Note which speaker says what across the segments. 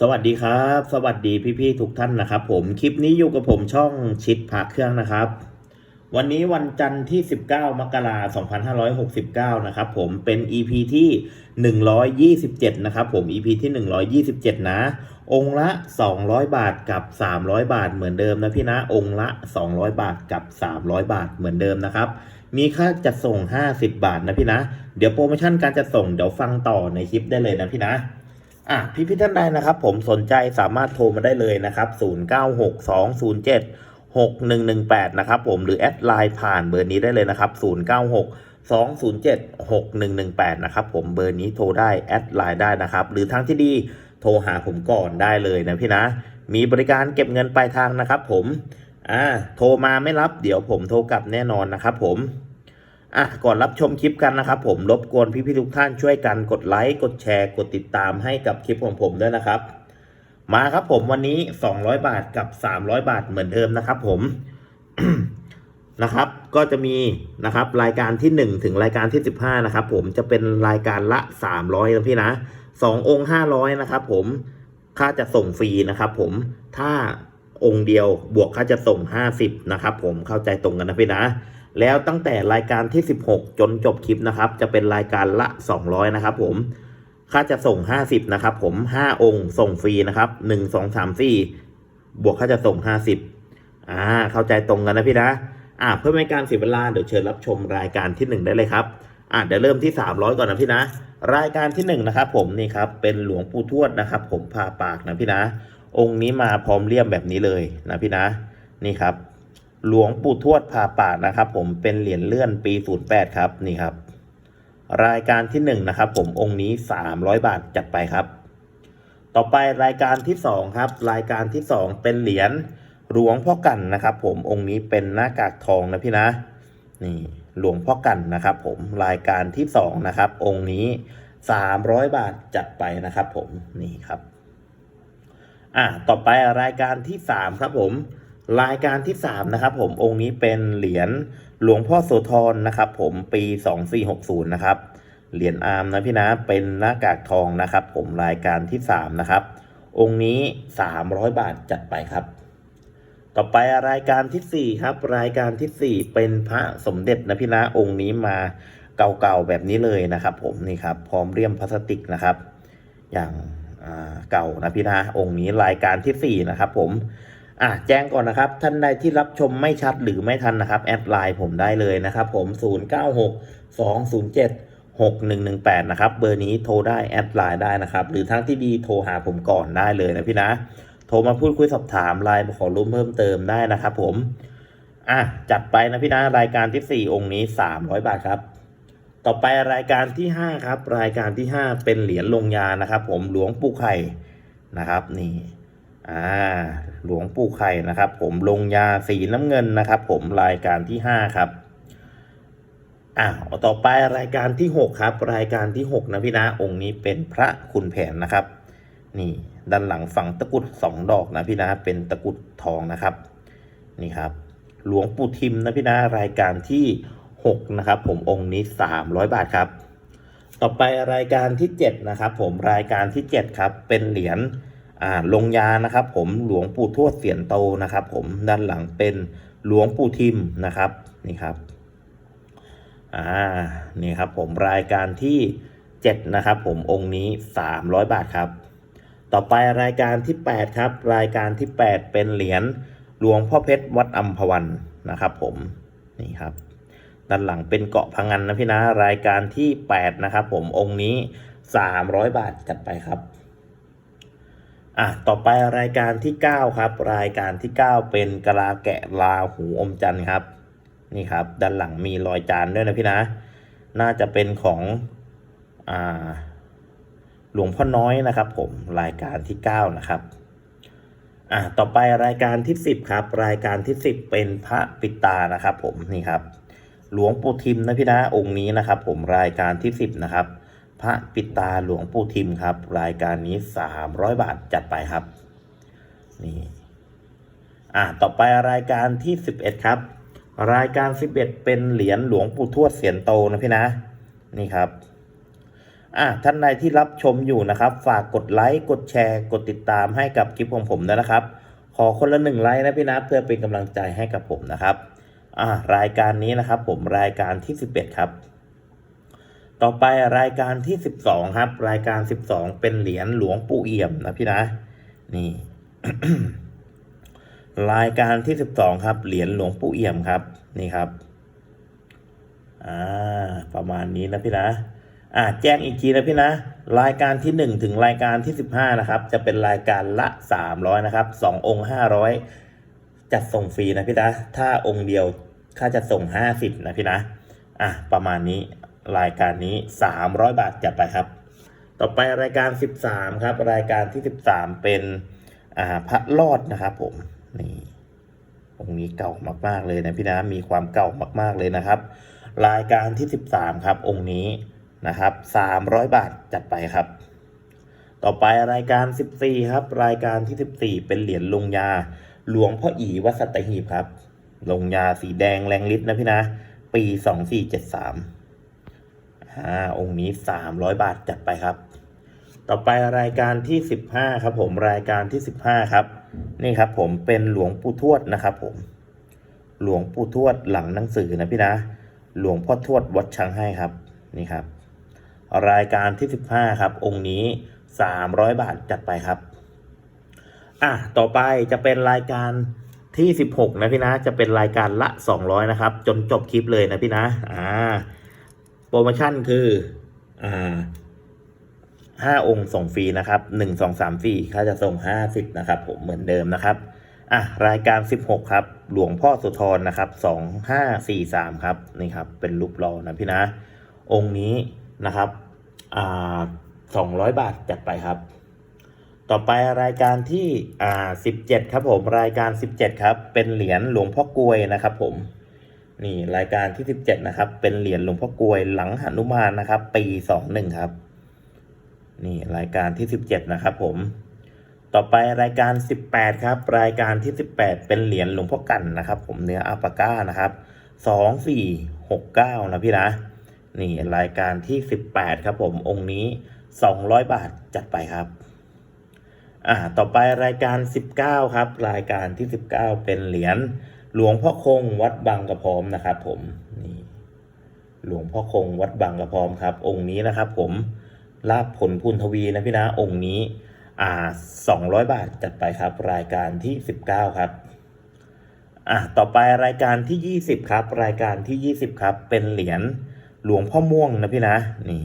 Speaker 1: สวัสดีครับ สวัสดีพี่ๆทุกท่านนะครับ ผมคลิปนี้อยู่กับผมช่องชิดพาเครื่องนะครับ วันนี้วันจันทร์ที่ 19 มกราคม2569 นะครับผมเป็น EP ที่ 127 นะครับผม EP ที่ 127 นะ องค์ละ 200 บาทกับ 300 บาทเหมือนเดิมนะพี่นะองค์ละ 200 บาทกับ 300 บาทเหมือนเดิมนะครับมีค่าจัดส่ง 50 บาทนะพี่นะ เดี๋ยวโปรโมชั่นการจัดส่งเดี๋ยวฟังต่อในคลิปได้เลยนะพี่นะ อะพี่พี่ท่านใดนะครับ ผมสนใจสามารถโทรมาได้เลยนะครับ 096207 6118 นะครับผมหรือแอดไลน์ผ่านเบอร์นี้ได้เลยนะครับ 096 207 6118 นะครับผมเบอร์นี้โทรได้แอดไลน์ได้นะครับ หรือทางที่ดีโทรหาผมก่อนได้เลยนะพี่นะ มีบริการเก็บเงินปลายทางนะครับผมอ่าโทรมาไม่รับเดี๋ยวผมโทรกลับแน่นอนนะครับผม อะก่อนรับชมคลิปกันนะครับ ผมรบกวนพี่ๆทุกท่านช่วยกันกดไลค์กดแชร์ กดติดตามให้กับคลิปของผมด้วยนะครับ มาครับผมวันนี้ 200 บาทกับ 300 บาทเหมือนเดิมนะครับ ผมนะครับ ก็จะมีนะครับ รายการที่ 1 ถึงรายการที่ 15 นะครับ ผมจะเป็นรายการละ 300นะพี่นะ2องค์ 500 นะครับผมค่าจะส่งฟรีนะครับ ผมถ้าองค์เดียวบวกค่าจะส่ง 50 นะครับ ผมเข้าใจตรงกันนะพี่นะ แล้วตั้งแต่รายการที่ 16 จนจบคลิปนะครับ จะเป็นรายการละ 200 นะครับผม ค่าจะส่ง 50 นะครับผม 5 องค์ ส่งฟรีนะครับ 1 2 3 4 บวกค่าจะส่ง 50 อ่า เข้าใจตรงกันนะพี่นะ อ่า เพื่อไม่การเสียเวลา เดี๋ยวเชิญรับชมรายการที่ 1 ได้เลยครับ อ่าเดี๋ยวเริ่มที่ 300 ก่อนนะพี่นะ รายการที่ 1 นะครับผมนี่ครับ เป็นหลวงปู่ทวดนะครับ ผมผ่าปากนะพี่นะ องค์นี้มาพร้อมเลี่ยมแบบนี้เลยนะพี่นะ นี่ครับ หลวงปู่ทวดผ่าป่านะครับ ผมเป็นเหรียญเลื่อนปี 08 ครับนี่ครับ รายการที่1นะครับ ผมองค์นี้ 300 บาทจัดไปครับ ต่อไปรายการที่2ครับ รายการที่ 2 เป็นเหรียญหลวงพ่อกันนะครับ ผมองค์นี้เป็นหน้ากากทองนะพี่นะนี่หลวงพ่อกันนะครับ ผมรายการที่2นะครับ องค์นี้ 300 บาทจัดไปนะครับ ผมนี่ครับ อะต่อไปรายการที่3ครับผม รายการที่ 3 นะครับผมองค์นี้เป็นเหรียญหลวงพ่อโสธรนะครับ ผมปี 2460 นะครับ เหรียญอาร์มนะพี่นะเป็นหน้ากากทองนะครับ ผมรายการที่ 3 นะครับ องค์นี้ 300 บาทจัดไปครับ ต่อไปรายการทีสี่4 ครับ รายการทีสี่ 4 เป็นพระสมเด็จนะพี่นะองค์นี้มาเก่าๆแบบนี้เลยนะครับ ผมนี่ครับพร้อมเรียมพลาสติกนะครับ อย่างเก่านะพี่นะองค์นี้รายการที่ 4 นะครับ ผม อะแจ้งก่อนนะครับ ท่านใดที่รับชมไม่ชัดหรือไม่ทันนะครับ แอดไลน์ผมได้เลยนะครับ ผม 096 207 6118 นะครับ เบอร์นี้โทรได้แอดไลน์ได้นะครับ หรือทั้งที่ดีโทรหาผมก่อนได้เลยนะพี่นะ โทรมาพูดคุยสอบถามไลน์มาขอร่วมเพิ่มเติมได้นะครับผม อะ จัดไปนะพี่นะ รายการที่ 4 องค์นี้ 300 บาทครับ ต่อไปรายการที่ 5 ครับ รายการที่ 5 เป็นเหรียญลงยานะครับ ผมหลวงปู่ไข่นะครับ นี่ อ่าหลวงปู่ไข่นะครับ ผมลงยาสีน้ำเงินนะครับ ผมรายการที่5ครับอ่าต่อไปรายการที่6ครับ รายการที่6นะพี่นะองค์นี้เป็นพระคุณแผนนะครับ นี่ด้านหลังฝังตะกุดสองดอกนะพี่นะเป็นตะกุดทองนะครับ นี่ครับ หลวงปู่ทิมนะพี่นะรายการที่6นะครับ ผมองค์นี้300บาทครับ ต่อไปรายการที่7นะครับ ผมรายการที่7ครับ เป็นเหรียญ ลงยานะครับ ผมหลวงปู่ทวดเสียนโตนะครับ ผมด้านหลังเป็นหลวงปู่ทิมนะครับนี่ครับอ่านี่ครับผมรายการที่ 7 นะครับ ผมองค์นี้ 300 บาทครับ ต่อไปรายการที่ 8 ครับ รายการที่ 8 เป็นเหรียญหลวงพ่อเพชรวัดอัมพวันนะครับ ผมนี่ครับด้านหลังเป็นเกาะพังงันนะพี่นะรายการที่ 8 นะครับ ผมองค์นี้ 300 บาทจัดไปครับ อะต่อไปรายการที่ 9 ครับ รายการที่ 9 เป็นกะลาแกะลาหูอมจันทร์ครับ นี่ครับ ด้านหลังมีรอยจานด้วยนะพี่นะ น่าจะเป็นของอ่าหลวงพ่อน้อยนะครับ ผมรายการที่ 9 นะครับอ่าต่อไปรายการที่ 10 ครับ รายการที่ 10 เป็นพระปิตานะครับ ผมนี่ครับ หลวงปู่ทิมนะพี่นะองค์นี้นะครับ ผมรายการที่ 10 นะครับ พระปิตาหลวงปู่ทิมครับ รายการนี้ 300 บาทจัดไปครับ นี่ อ่าต่อไปรายการที่ 11 ครับ รายการ 11 เป็นเหรียญหลวงปู่ทวดเสียนโตนะพี่นะ นี่ครับ อะท่านใดที่รับชมอยู่นะครับ ฝากกดไลค์กดแชร์กดติดตามให้กับคลิปของผมด้วยนะครับ ขอคนละหนึ่งไลค์นะพี่นะเพื่อเป็นกำลังใจให้กับผมนะครับ อ่ารายการนี้นะครับ ผมรายการที่ 11 ครับ ต่อไปรายการที่ 12 ครับ รายการ 12 เป็นเหรียญหลวงปู่เอี่ยมนะพี่นะ นี่ รายการที่ 12 ครับ เหรียญหลวงปู่เอี่ยมครับ นี่ครับ อ่า ประมาณนี้นะพี่นะ อ่าแจ้งอีกทีนะพี่นะ รายการที่ 1 ถึงรายการที่ 15 นะครับ จะเป็นรายการละ 300 นะครับ 2 องค์ 500 จัดส่งฟรีนะพี่นะ ถ้าองค์เดียวค่าจะส่ง 50 นะพี่นะ อะประมาณนี้ รายการนี้ 300 บาทจัดไปครับ ต่อไปรายการ 13 ครับ รายการที่ 13 เป็นอ่าพระรอดนะครับผมนี่องค์นี้เก่ามากๆเลยนะพี่นะมีความเก่ามากๆเลยนะครับ รายการที่ 13 ครับ องค์นี้นะครับ 300 บาทจัดไปครับ ต่อไปรายการ 14 ครับ รายการที่ 14 เป็นเหรียญลงยา หลวงพ่ออีวัดสัตหีบครับ ลงยาสีแดงแรงฤทธิ์นะพี่นะ ปี 2473 อ่าองค์นี้ 300 บาทจัดไปครับ ต่อไปรายการที่ 15 ครับผมรายการที่ 15 ครับ นี่ครับผมเป็นหลวงปู่ทวดนะครับผม หลวงปู่ทวดหลังหนังสือนะพี่นะ หลวงพ่อทวดวัดช้างให้ครับนี่ครับ รายการที่ 15 ครับ องค์นี้ 300 บาทจัดไปครับอะต่อไปจะเป็นรายการที่ 16 นะพี่นะ จะเป็นรายการละ 200 นะครับ จนจบคลิปเลยนะพี่นะ อ่า โปรโมชั่นคืออ่าห้าองค์ส่งฟรีนะครับหนึ่งสองสามสี่ค่าจะส่งห้าสิบนะครับ ผมเหมือนเดิมนะครับอะรายการสิบหกครับ หลวงพ่อสุธรนะครับสองห้าสี่สามครับนี่ครับ เป็นรูปรอนะพี่นะ องค์นี้นะครับอ่าสองร้อยบาทจัดไปครับ ต่อไปรายการที่อ่าสิบเจ็ดครับผมรายการสิบเจ็ดครับ เป็นเหรียญหลวงพ่อกลวยนะครับ ผม นี่รายการที่สิบเจ็ดนะครับ เป็นเหรียญหลวงพ่อกลวยหลังหนุมานนะครับ ปีสองหนึ่งครับ นี่รายการที่17นะครับ ผม ต่อไปรายการ18ครับ รายการที่18เป็นเหรียญหลวงพ่อกันนะครับ ผมเนื้ออัปาก้านะครับ2469นะพี่นะนี่รายการที่18ครับ ผมองค์นี้200บาทจัดไปครับอ่าต่อไปรายการ19ครับ รายการที่19เป็นเหรียญ หลวงพ่อคงวัดบางกระพร้อมนะครับ ผมนี่หลวงพ่อคงวัดบางกระพร้อมครับ องค์นี้นะครับ ผมลาบผลพูนทวีนะพี่นะองค์นี้ อ่าสองร้อยบาทจัดไปครับ รายการที่สิบเก้าครับอ่าต่อไปรายการที่ยี่สิบครับ รายการที่ยี่สิบครับ เป็นเหรียญหลวงพ่อม่วงนะพี่นะนี่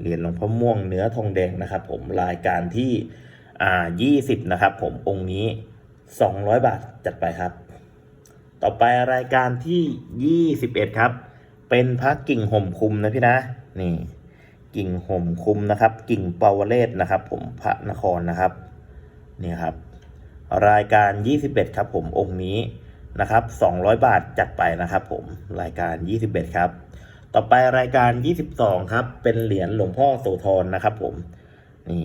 Speaker 1: เหรียญหลวงพ่อม่วงเนื้อทองแดงนะครับ ผมรายการที่อ่ายี่สิบนะครับ ผมองค์นี้สองร้อยบาทจัดไปครับ ต่อไปรายการที่ยี่สิบเอ็ดครับ เป็นพระกิ่งห่มคุมนะพี่นะ นี่ กิ่งห่มคุมนะครับ กิ่งปาวเลศนะครับ ผมพระนครนะครับ นี่ครับ รายการ 21 ครับผมองค์นี้นะครับ 200 บาทจัดไปนะครับ ผมรายการ 21 ครับ ต่อไปรายการ 22 ครับ เป็นเหรียญหลวงพ่อโสธรนะครับ ผมนี่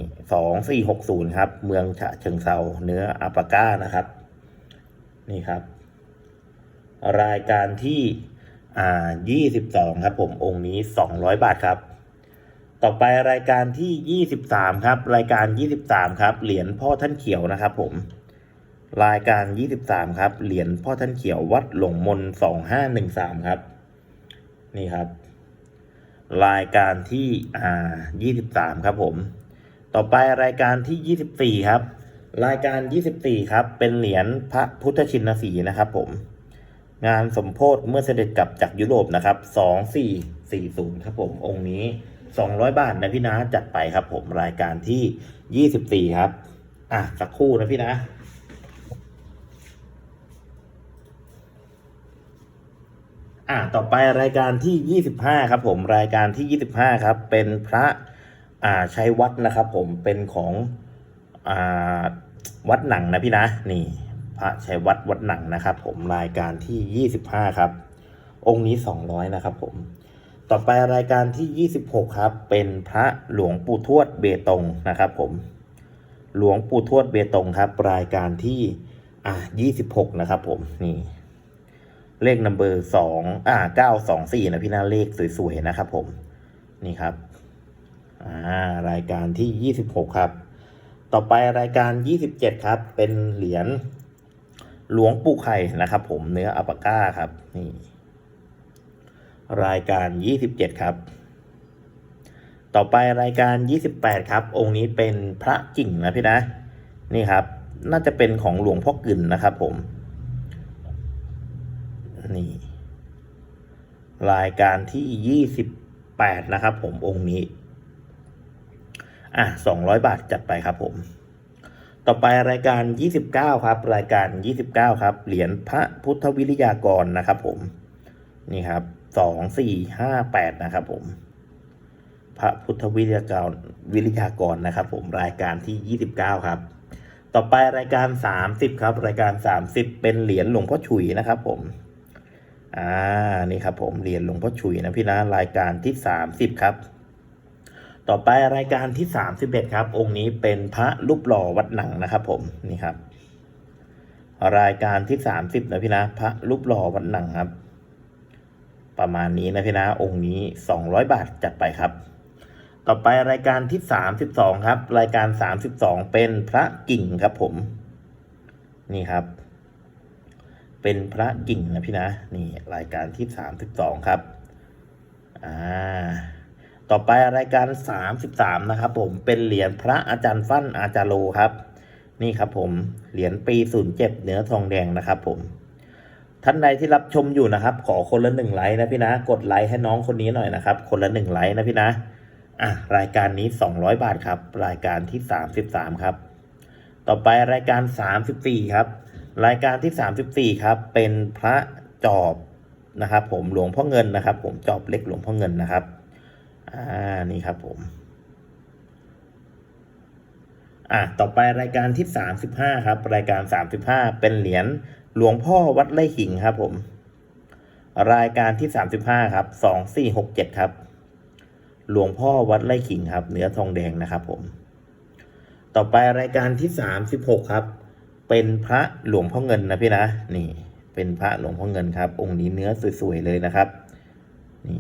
Speaker 1: 2460ครับ เมืองฉะเชิงเซาเนื้ออัปปาก้านะครับ นี่ครับ รายการที่อ่า22 ครับ ผมองค์นี้ 200 บาทครับ ต่อไปรายการที่ 23 ครับ รายการ 23 ครับ เหรียญพ่อท่านเขียวนะครับผมรายการ 23 ครับ เหรียญพ่อท่านเขียววัดหลงมน 2513 ครับ นี่ครับ รายการที่อ่า23 ครับผม ต่อไปรายการที่ 24 ครับ รายการ 24 ครับ เป็นเหรียญพระพุทธชินสีนะครับผม งานสมโพธิเมื่อเสด็จกลับจากยุโรปนะครับ2440ครับผมองค์นี้200บาทนะพี่นะจัดไปครับผมรายการที่24ครับ อะสักครู่นะพี่นะอะต่อไปรายการที่ 25 ครับผมรายการที่ 25 ครับ เป็นพระอ่าชัยวัดนะครับ ผมเป็นของอ่าวัดหนังนะพี่นะนี่ ระชัยวัดวัดหนังนะครับ ผมรายการที่ 25 ครับ องค์นี้ 200 นะครับผม ต่อไปรายการที่ 26 ครับ เป็นพระหลวงปู่ทวดเบตงนะครับ ผม หลวงปู่ทวดเบตงครับ รายการที่อ่า26 นะครับ ผมนี่ เลขนัมเบอร์สองอ่าเก้าสองสี่นะพี่นาเลขสวยๆนะครับ ผมนี่ครับอ่ารายการที่ 26 ครับต่อไปรายการ 27 ครับ เป็นเหรียญ หลวงปู่ไข่นะครับ ผมเนื้ออัปาก้าครับนี่รายการ 27 ครับ ต่อไปรายการ 28 ครับ องค์นี้เป็นพระกิ่งนะพี่นะ นี่ครับ น่าจะเป็นของหลวงพ่อกึ่นนะครับ ผม นี่ รายการที่ 28 นะครับ ผมองค์นี้ อะ200 บาทจัดไปครับผม ต่อไปรายการ 29 ครับ รายการ 29 ครับ เหรียญพระพุทธวิริยากรนะครับผม นี่ครับ 2 4 5 8 นะครับผม พระพุทธวิริยากรวิริยากรนะครับผม รายการที่ 29 ครับ ต่อไปรายการ 30 ครับ รายการ 30 เป็นเหรียญหลวงพ่อฉุยนะครับผม อ่า นี่ครับผม เหรียญหลวงพ่อฉุยนะพี่นะ รายการที่ 30 ครับ ต่อไปรายการที่ 31 ครับ องค์นี้เป็นพระรูปหล่อวัดหนังนะครับผมนี่ครับ รายการที่ 30นะพี่นะพระรูปหล่อวัดหนังครับ ประมาณนี้นะพี่นะองค์นี้ 200 บาทจัดไปครับ ต่อไปรายการที่ 32 ครับ รายการ 32 เป็นพระกิ่งครับผม นี่ครับ เป็นพระกิ่งนะพี่นะ นี่รายการที่ 32 ครับอ่า ต่อไปรายการ 33 นะครับผมเป็นเหรียญพระอาจารย์ฟั่นอาจารโลครับ นี่ครับผมเหรียญปี 07 เนื้อทองแดงนะครับผม ท่านใดที่รับชมอยู่นะครับ ขอคนละหนึ่งไลค์นะพี่นะ กดไลค์ให้น้องคนนี้หน่อยนะครับ คนละหนึ่งไลค์นะพี่นะอะรายการนี้ 200 บาทครับ รายการที่ 33 ครับ ต่อไปรายการ 34 ครับ รายการที่ 34 ครับ เป็นพระจอบนะครับ ผมหลวงพ่อเงินนะครับ ผมจอบเล็กหลวงพ่อเงินนะครับ อ่านี่ครับผม อะต่อไปรายการที่35ครับ รายการ35เป็นเหรียญหลวงพ่อวัดไร่ขิงครับผม รายการที่35ครับ2467ครับ หลวงพ่อวัดไร่ขิงครับ เนื้อทองแดงนะครับผม ต่อไปรายการที่36ครับ เป็นพระหลวงพ่อเงินนะพี่นะนี่ เป็นพระหลวงพ่อเงินครับ องค์นี้เนื้อสวยๆเลยนะครับ นี่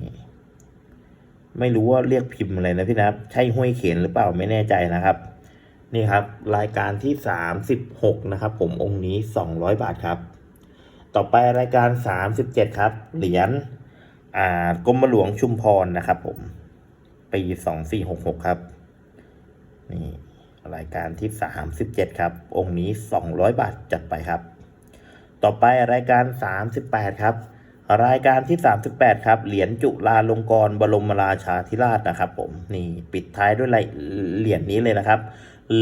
Speaker 1: ไม่รู้ว่าเรียกพิมพ์อะไรนะพี่นะใช่ห้วยเขียนหรือเปล่าไม่แน่ใจนะครับ นี่ครับ รายการที่ 36 นะครับ ผมองค์นี้ 200 บาทครับ ต่อไปรายการ 37 ครับ เหรียญอ่ากรมหลวงชุมพรนะครับ ผมปี2466 ครับ นี่รายการที่ 37 ครับ องค์นี้ 200 บาทจัดไปครับ ต่อไปรายการ 38 ครับ รายการที่ 38 ครับ เหรียญจุฬาลงกรณ์บรมราชาธิราชนะครับ ผมนี่ปิดท้ายด้วยเหรียญนี้เลยนะครับ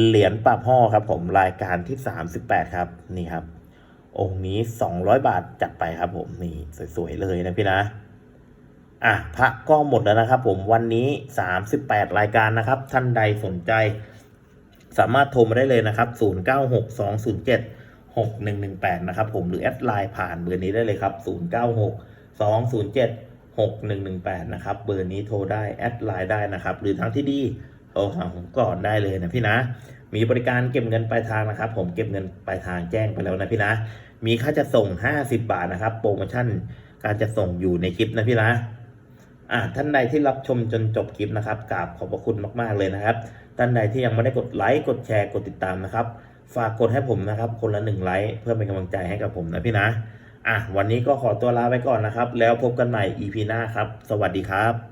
Speaker 1: เหรียญปรับห่อครับ ผมรายการที่ 38 ครับนี่ครับ องค์นี้ 200 บาทจัดไปครับผมนี่สวยๆเลยนะพี่นะอะพระก็หมดแล้วนะครับผมวันนี้ 38 รายการนะครับ ท่านใดสนใจ สามารถโทรมาได้เลยนะครับ 096207 6118 นะครับผมหรือแอดไลน์ผ่านเบอร์นี้ได้เลยครับ 096207 6118 นะครับ เบอร์นี้โทรได้แอดไลน์ได้นะครับ หรือทางที่ดีโทรหาผมก่อนได้เลยนะพี่นะ มีบริการเก็บเงินปลายทางนะครับ ผมเก็บเงินปลายทางแจ้งไปแล้วนะพี่นะ มีค่าจะส่ง 50 บาทนะครับ โปรโมชั่นการจะส่งอยู่ในคลิปนะพี่นะอ่าท่านใดที่รับชมจนจบคลิปนะครับกราบขอบพระคุณมาก ๆ เลยนะครับ ท่านใดที่ยังไม่ได้กดไลค์กดแชร์กดติดตามนะครับ ฝากกดให้ผมนะครับ คนละหนึ่งไลค์เพื่อเป็นกำลังใจให้กับผมนะพี่นะ อะ วันนี้ก็ขอตัวลาไปก่อนนะครับ แล้วพบกันใหม่ EP หน้าครับ สวัสดีครับ